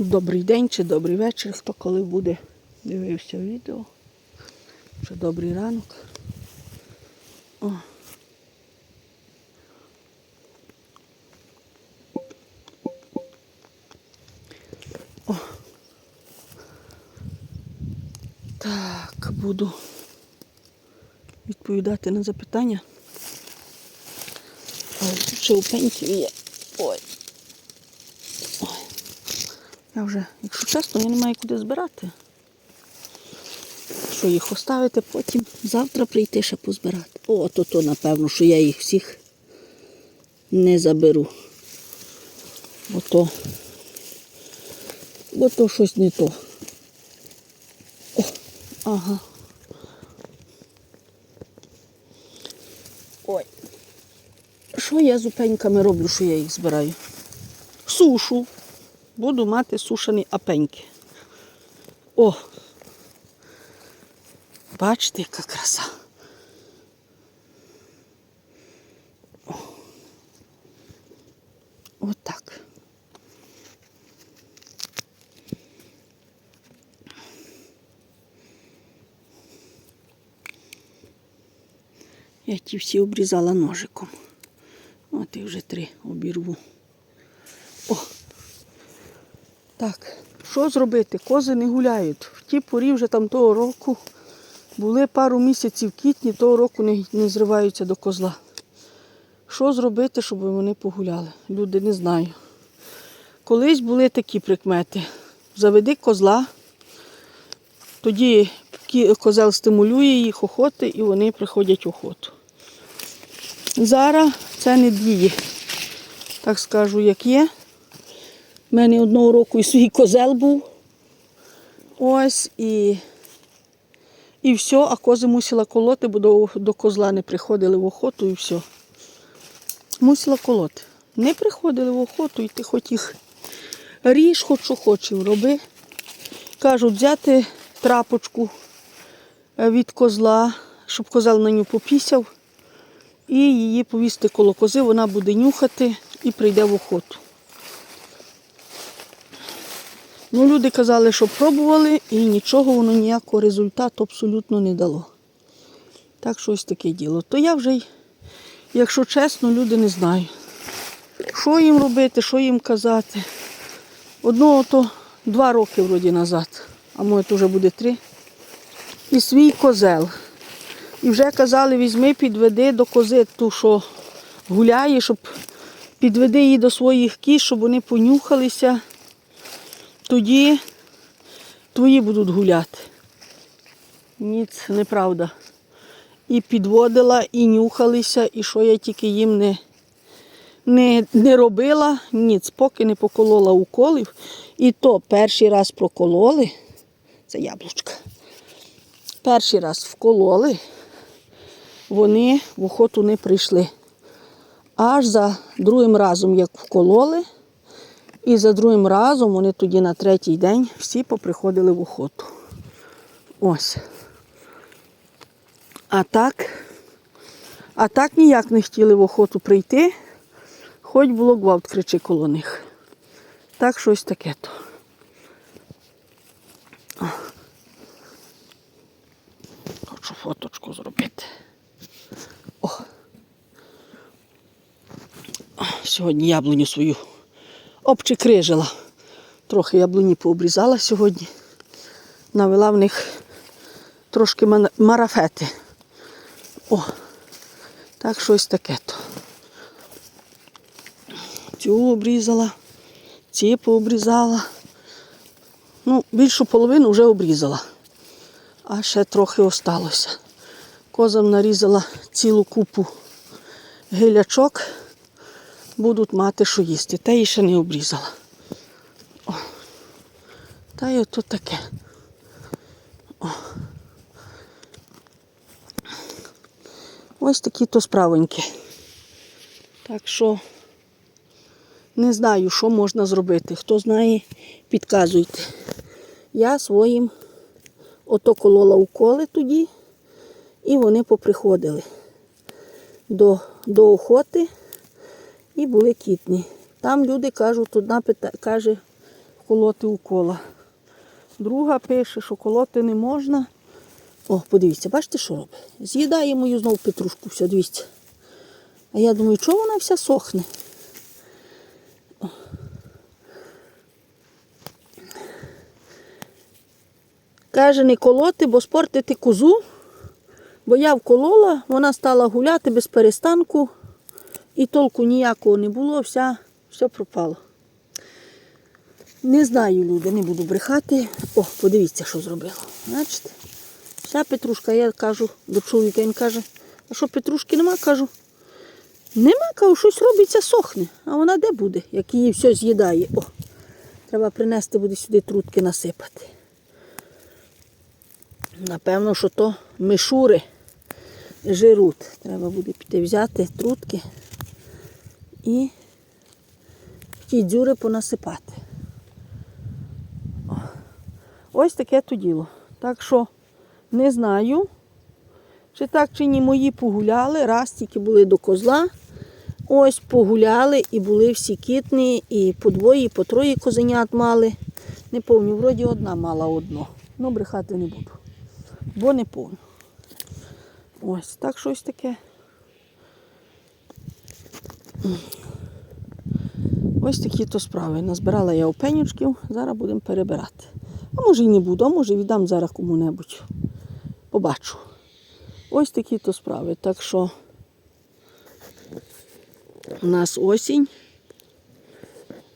Добрий день чи добрий вечір, хто коли буде дивився відео. Чи добрий ранок. О. О. Так, буду відповідати на запитання. Ой, тут ще у пеньків є. Ой. Я вже, якщо чесно, я не маю куди збирати. Що їх оставити, потім завтра прийти ще позбирати. О, то то, напевно, що я їх всіх не заберу. Бо то, бо то щось не то. О, ага. Ой. Що я з упеньками роблю, що я їх збираю? Сушу. Буду мати сушені апеньки. О! Бачите, яка краса. Отак. Я ті всі обрізала ножиком. От і вже три обірву. О! Так, що зробити? Кози не гуляють. В ті порі вже там того року були пару місяців в квітні, того року не, не зриваються до козла. Що зробити, щоб вони погуляли? Люди не знаю. Колись були такі прикмети. Заведи козла, тоді козел стимулює їх охоти і вони приходять в охоту. Зараз це не діє. Так скажу, як є. У мене одного року і свій козел був. Ось і, і все, а кози мусила колоти, бо до, до козла не приходили в охоту і все. Мусила колоти. Не приходили в охоту, і ти хоч їх ріж, хоч що хочеш, роби. Кажуть, взяти трапочку е, від козла, щоб козел на нього попісяв, і її повісти коло кози, вона буде нюхати і прийде в охоту. Ну, люди казали, що пробували, і нічого воно ніякого результату абсолютно не дало. Так що ось таке діло. То я вже, якщо чесно, люди не знаю, що їм робити, що їм казати. Одного то два роки вроді назад, а може то вже буде три. І свій козел. І вже казали, візьми, підведи до кози ту, що гуляє, щоб підведи її до своїх кіз, щоб вони понюхалися тоді твої будуть гуляти. Ніц, неправда. І підводила, і нюхалися, і що я тільки їм не, не, не робила, ніц, поки не поколола уколів. І то перший раз прокололи, це яблучка. Перший раз вкололи, вони в охоту не прийшли. Аж за другим разом, як вкололи, і за другим разом вони тоді на третій день всі поприходили в охоту. Ось. А так, а так ніяк не хотіли в охоту прийти, хоч було гвалт кричи коло них. Так щось таке то. Хочу фоточку зробити. О. Сьогодні яблуню свою обчикрижила. Трохи яблуні пообрізала сьогодні. Навела в них трошки марафети. О, так щось таке то. Цю обрізала, ці пообрізала. Ну, більшу половину вже обрізала. А ще трохи осталося. Козам нарізала цілу купу гилячок будуть мати, що їсти. Та її ще не обрізала. О. Та й ото таке. О. Ось такі то справоньки. Так що не знаю, що можна зробити. Хто знає, підказуйте. Я своїм ото колола уколи тоді, і вони поприходили до, до охоти і були кітні. Там люди кажуть, одна пита, каже, колоти укола. Друга пише, що колоти не можна. О, подивіться, бачите, що робить? З'їдає мою знову петрушку, все, дивіться. А я думаю, чого вона вся сохне? О. Каже, не колоти, бо спортити козу. Бо я вколола, вона стала гуляти без перестанку, і толку ніякого не було, вся, все пропало. Не знаю, люди, не буду брехати. О, подивіться, що зробила. Бачите? Вся петрушка, я кажу до чоловіка, він каже, а що петрушки нема? Кажу, нема, кажу, щось робиться, сохне. А вона де буде, як її все з'їдає. О, треба принести буде сюди трутки насипати. Напевно, що то мишури жируть. Треба буде піти взяти трутки і ті дзюри понасипати. Ось таке то діло. Так що не знаю, чи так, чи ні мої погуляли. Раз тільки були до козла. Ось погуляли і були всі кітні, і по двоє, і по троє козенят мали. Не повні, вроді одна мала одно. Ну, брехати не буду. Бо не повну. Ось, так щось таке. Ось такі то справи. Назбирала я опенючків, зараз будемо перебирати. А може і не буду, а може віддам зараз кому-небудь. Побачу. Ось такі то справи. Так що у нас осінь.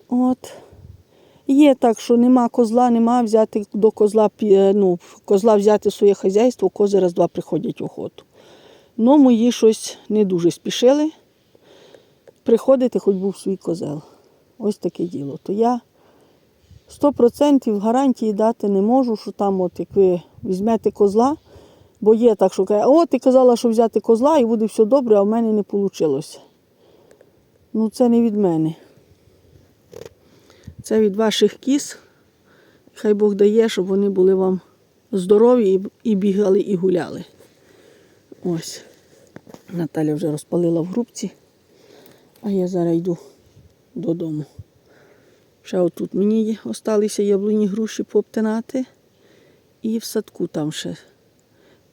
От. Є так, що нема козла, нема взяти до козла, ну, козла взяти своє хазяйство, кози раз-два приходять в охоту. Ну, мої щось не дуже спішили приходити, хоч був свій козел. Ось таке діло. То я 100% гарантії дати не можу, що там, от як ви візьмете козла, бо є так, що каже, о, ти казала, що взяти козла і буде все добре, а в мене не вийшло. Ну, це не від мене. Це від ваших кіз. Хай Бог дає, щоб вони були вам здорові і- бігали, і гуляли. Ось. Наталя вже розпалила в грубці, а я зараз йду додому. Ще отут мені осталися яблуні груші пообтинати. І в садку там ще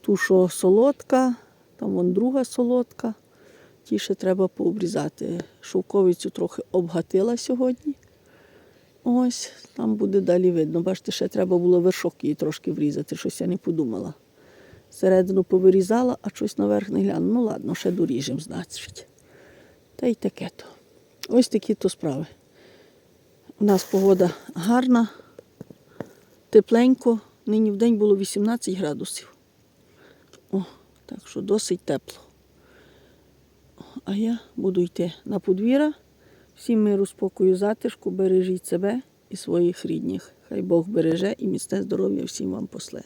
ту, що солодка, там вон друга солодка. Ті ще треба пообрізати. Шовковицю трохи обгатила сьогодні. Ось, там буде далі видно. Бачите, ще треба було вершок її трошки врізати, щось я не подумала. Середину повирізала, а щось наверх не гляну. Ну ладно, ще доріжемо, значить. Та й таке то. Ось такі то справи. У нас погода гарна, тепленько. Нині в день було 18 градусів. О, так що досить тепло. А я буду йти на подвір'я. Всім миру, спокою, затишку, бережіть себе і своїх рідних. Хай Бог береже і міцне здоров'я всім вам после.